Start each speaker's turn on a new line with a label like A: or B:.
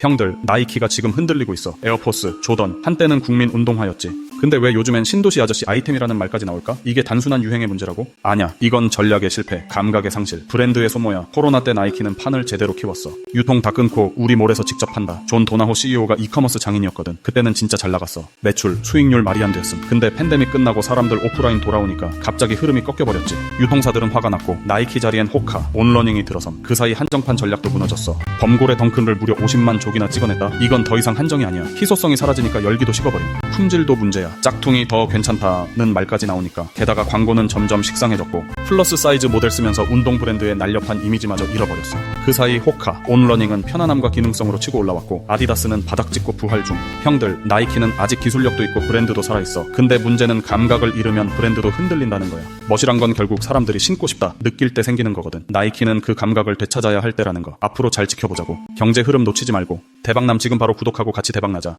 A: 형들, 나이키가 지금 흔들리고 있어. 에어포스, 조던, 한때는 국민 운동화였지. 근데 왜 요즘엔 신도시 아저씨 아이템이라는 말까지 나올까? 이게 단순한 유행의 문제라고? 아냐, 이건 전략의 실패, 감각의 상실, 브랜드의 소모야. 코로나 때 나이키는 판을 제대로 키웠어. 유통 다 끊고 우리 몰에서 직접 판다. 존 도나호 CEO가 이커머스 장인이었거든. 그때는 진짜 잘 나갔어. 매출, 수익률 말이 안 됐음. 근데 팬데믹 끝나고 사람들 오프라인 돌아오니까 갑자기 흐름이 꺾여버렸지. 유통사들은 화가 났고 나이키 자리엔 호카, 온러닝이 들어섬. 그 사이 한정판 전략도 무너졌어. 범고래 덩크를 무려 50만 족이나 찍어냈다. 이건 더 이상 한정이 아니야. 희소성이 사라지니까 열기도 식어버림. 품질도 문제 야. 짝퉁이 더 괜찮다는 말까지 나오니까. 게다가 광고는 점점 식상해졌고 플러스 사이즈 모델 쓰면서 운동 브랜드의 날렵한 이미지마저 잃어버렸어. 그 사이 호카, 온러닝은 편안함과 기능성으로 치고 올라왔고 아디다스는 바닥 찍고 부활 중. 형들, 나이키는 아직 기술력도 있고 브랜드도 살아있어. 근데 문제는 감각을 잃으면 브랜드도 흔들린다는 거야. 멋이란 건 결국 사람들이 신고 싶다, 느낄 때 생기는 거거든. 나이키는 그 감각을 되찾아야 할 때라는 거. 앞으로 잘 지켜보자고. 경제 흐름 놓치지 말고. 대박남 지금 바로 구독하고 같이 대박나자.